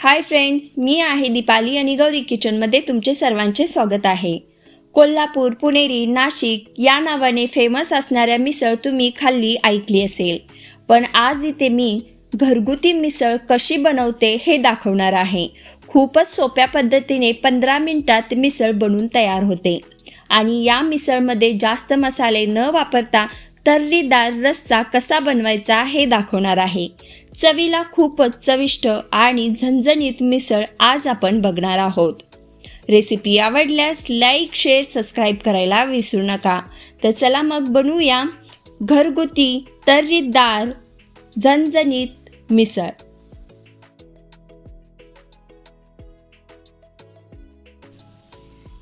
Hi friends मी आहे दीपाली आणि गौरी किचनमध्ये तुमचे सर्वांचे स्वागत आहे. कोल्हापूर पुणेरी नाशिक या नावाने फेमस असणाऱ्या मिसळ तुम्ही खाल्ली ऐकली असेल. पण आज इथे मी घरगुती मिसळ कशी बनवते हे दाखवणार आहे. खूपच सोप्या पद्धतीने पंधरा मिनटात मिसळ बनून तयार होते. आणि या मिसळमध्ये जास्त मसाले न वापरता तर्रीदार रस्सा कसा बनवायचा हे दाखवणार आहे. चवीला खूपच चविष्ट आणि झणझणीत मिसळ आज आपण बघणार आहोत. रेसिपी आवडल्यास लाईक शेअर सबस्क्राईब करायला विसरू नका. तर चला मग बनवूया घरगुती तर्रीदार झणझणीत मिसळ.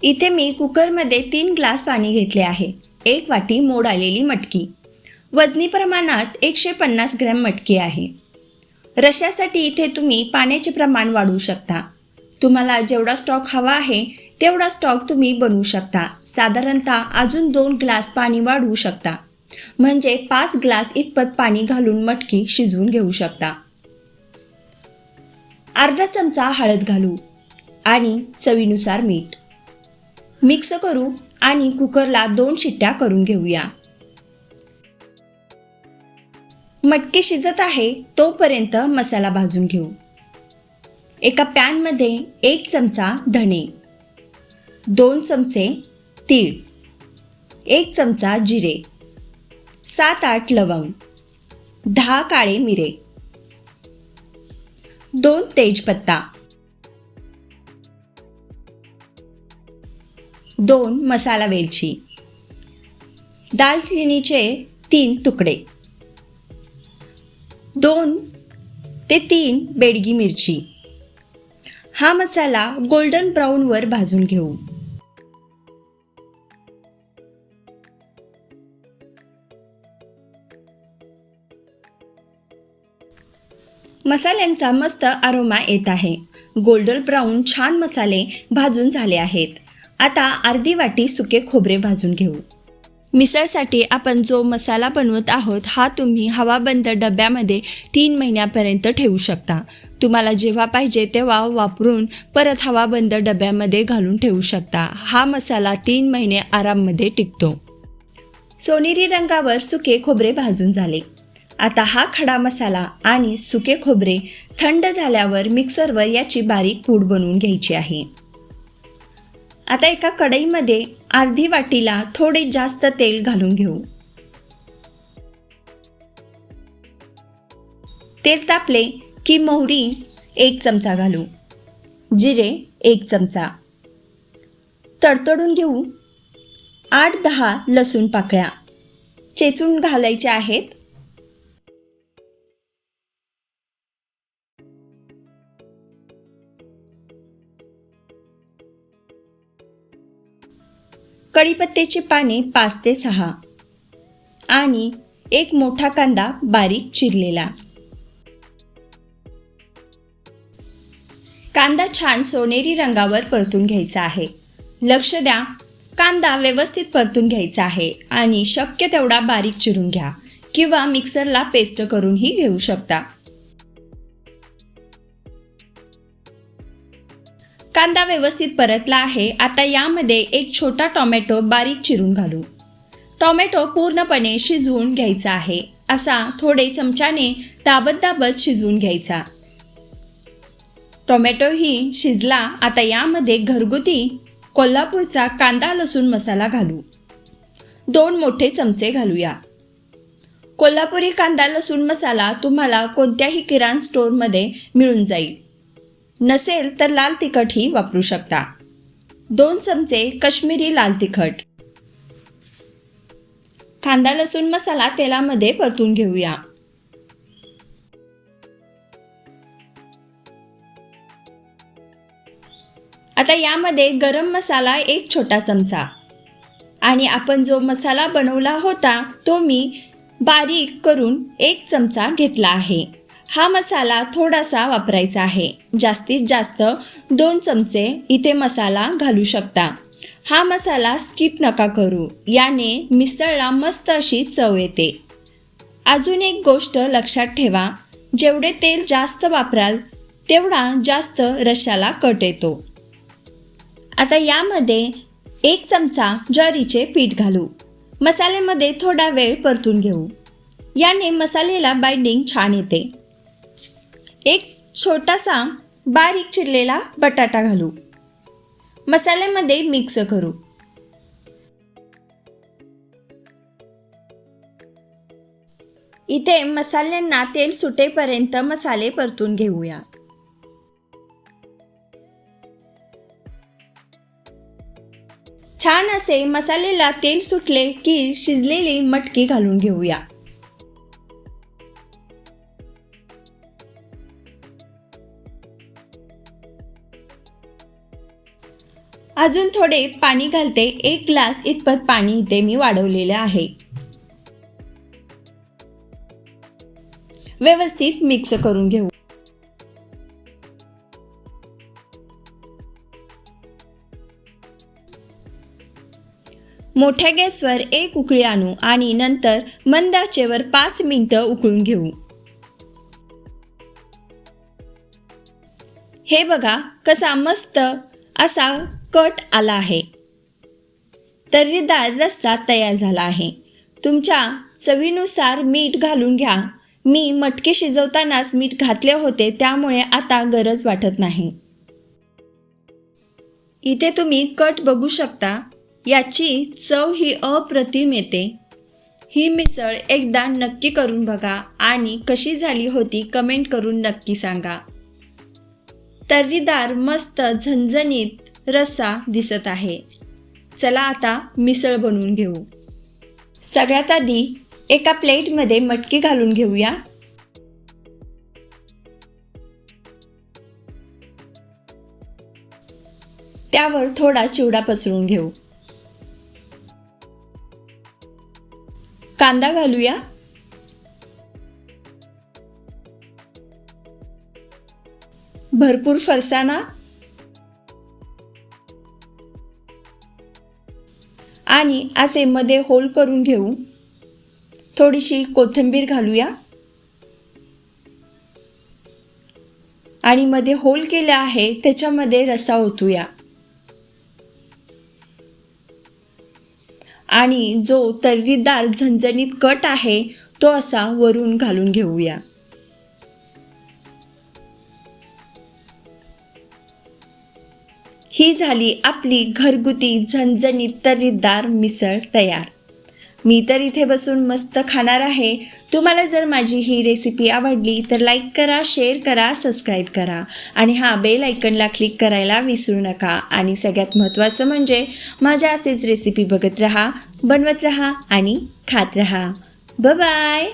इथे मी कुकरमध्ये तीन ग्लास पाणी घेतले आहे. एक वाटी मोड आलेली मटकी. वजनी प्रमाणात एकशे पन्नास ग्रॅम मटकी आहे. रश्यासाठी इथे तुम्ही पाण्याचे प्रमाण वाढवू शकता. तुम्हाला जेवढा स्टॉक हवा आहे तेवढा स्टॉक तुम्ही बनवू शकता. साधारणतः अजून दोन ग्लास पाणी वाढवू शकता. म्हणजे पाच ग्लास इतपत पाणी घालून मटकी शिजवून घेऊ शकता. अर्धा चमचा हळद घालू आणि चवीनुसार मीठ. मिक्स करू आणि कुकरला दोन शिट्ट्या करून घेऊया. मटके शिजत आहे तोपर्यंत मसाला भाजून घेऊ. एका पॅनमध्ये एक चमचा धणे दोन चमचे तीळ एक चमचा जिरे सात आठ लवंग दहा काळे मिरे दोन तेजपत्ता दोन मसाला वेलची. दालचिनीचे तीन तुकडे. दोन ते तीन बेडगी मिरची. हा मसाला गोल्डन ब्राऊनवर भाजून घेऊ. मसाल्यांचा मस्त आरोमा येत आहे. गोल्डन ब्राऊन छान मसाले भाजून झाले आहेत. आता अर्धी वाटी सुके खोबरे भाजून घेऊ. मिसळसाठी आपण जो मसाला बनवत आहोत हा तुम्ही हवाबंद डब्यामध्ये तीन महिन्यापर्यंत ठेवू शकता. तुम्हाला जेव्हा पाहिजे तेव्हा वापरून परत हवाबंद डब्यामध्ये घालून ठेवू शकता. हा मसाला तीन महिने आराममध्ये टिकतो. सोनेरी रंगावर सुके खोबरे भाजून झाले. आता हा खडा मसाला आणि सुके खोबरे थंड झाल्यावर मिक्सरवर याची बारीक पूड बनवून घ्यायची आहे. आता एका कढईमध्ये अर्धी वाटीला थोडे जास्त तेल घालून घेऊ. तेल तापले की मोहरी एक चमचा घालू. जिरे एक चमचा. तडतडून घेऊ. आठ दहा लसूण पाकळ्या. चेचून घालायच्या आहेत. कढीपत्त्याची पाने पाच ते सहा. आणि एक मोठा कांदा बारीक चिरलेला. कांदा छान सोनेरी रंगावर परतून घ्यायचा आहे. लक्ष द्या कांदा व्यवस्थित परतून घ्यायचा आहे आणि शक्य तेवढा बारीक चिरून घ्या किंवा मिक्सरला पेस्ट करूनही घेऊ शकता. कांदा व्यवस्थित परतला आहे. आता यामध्ये एक छोटा टोमॅटो बारीक चिरून घालू. टोमॅटो पूर्णपणे शिजवून घ्यायचा आहे. असा थोडे चमच्याने दाबत दाबत शिजवून घ्यायचा. टोमॅटोही शिजला आता यामध्ये घरगुती कोल्हापूरचा कांदा लसूण मसाला घालू. दोन मोठे चमचे घालूया. कोल्हापुरी कांदा लसूण मसाला तुम्हाला कोणत्याही किराण स्टोअरमध्ये मिळून जाईल. नसेल तर लाल तिखटही वापरू शकता. दोन चमचे कश्मीरी लाल तिखट. कांदा लसूण मसाला तेलामध्ये परतून घेऊया. आता यामध्ये गरम मसाला एक छोटा चमचा. आणि आपण जो मसाला बनवला होता तो मी बारीक करून एक चमचा घेतला आहे. हा मसाला थोडासा वापरायचा आहे. जास्तीत जास्त दोन चमचे इथे मसाला घालू शकता. हा मसाला स्किप नका करू. याने मिसळला मस्त अशी चव येते. अजून एक गोष्ट लक्षात ठेवा. जेवढे तेल जास्त वापराल तेवढा जास्त रशाला कट येतो. आता यामध्ये एक चमचा ज्वारीचे पीठ घालू. मसाल्यामध्ये थोडा वेळ परतून घेऊ. याने मसाल्याला बाइंडिंग छान येते. एक छोटासा बारीक चिरलेला बटाटा घालू. मसाल्यामध्ये मिक्स करू. इथे मसाल्यांना तेल सुटेपर्यंत मसाले परतून घेऊया. छान असे मसाल्याला तेल सुटले की शिजलेली मटकी घालून घेऊया. अजून थोडे पाणी घालते. एक ग्लास इतपत पाणी इथे मी वाढवलेलं आहे. व्यवस्थित मिक्स करून घेऊ. मोठ्या गॅसवर एक उकळी आणू आणि नंतर मंद आचेवर पाच मिनिटं उकळून घेऊ. हे बघा कसा मस्त असा कट आला आहे. तर्रीदार रस्सा तयार झाला आहे. तुमच्या चवीनुसार मीठ घालून घ्या. मी मटके शिजवतानाच मीठ घातले होते त्यामुळे आता गरज वाटत नाही. इथे तुम्ही कट बघू शकता. याची चव ही अप्रतिम येते. ही मिसळ एकदा नक्की करून बघा आणि कशी झाली होती कमेंट करून नक्की सांगा. तर्रीदार मस्त झणझणीत रस्सा दिसत आहे. चला आता मिसळ बनवून घेऊ. सगळ्यात आधी एका प्लेटमध्ये मटकी घालून घेऊया. त्यावर थोडा चिवडा पसरून घेऊ. कांदा घालूया. भरपूर फरसाणा. आणि असे मध्ये होल करून घेऊ. थोडीशी कोथिंबीर घालूया. आणि मध्ये होल केले आहे त्याच्यामध्ये रसा ओतूया. आणि जो तर्रीदार झणझणीत कट आहे तो असा वरून घालून घेऊया. ही झाली आपली घरगुती झणझणीत तर्रीदार मिसळ तयार. मी तर इथे बसून मस्त खाणार आहे. तुम्हाला जर माझी ही रेसिपी आवडली तर लाईक करा शेअर करा सबस्क्राईब करा. आणि हा बेल आयकनला क्लिक करायला विसरू नका. आणि सगळ्यात महत्त्वाचं म्हणजे माझ्या असेच रेसिपी बघत राहा बनवत राहा आणि खात राहा. बाय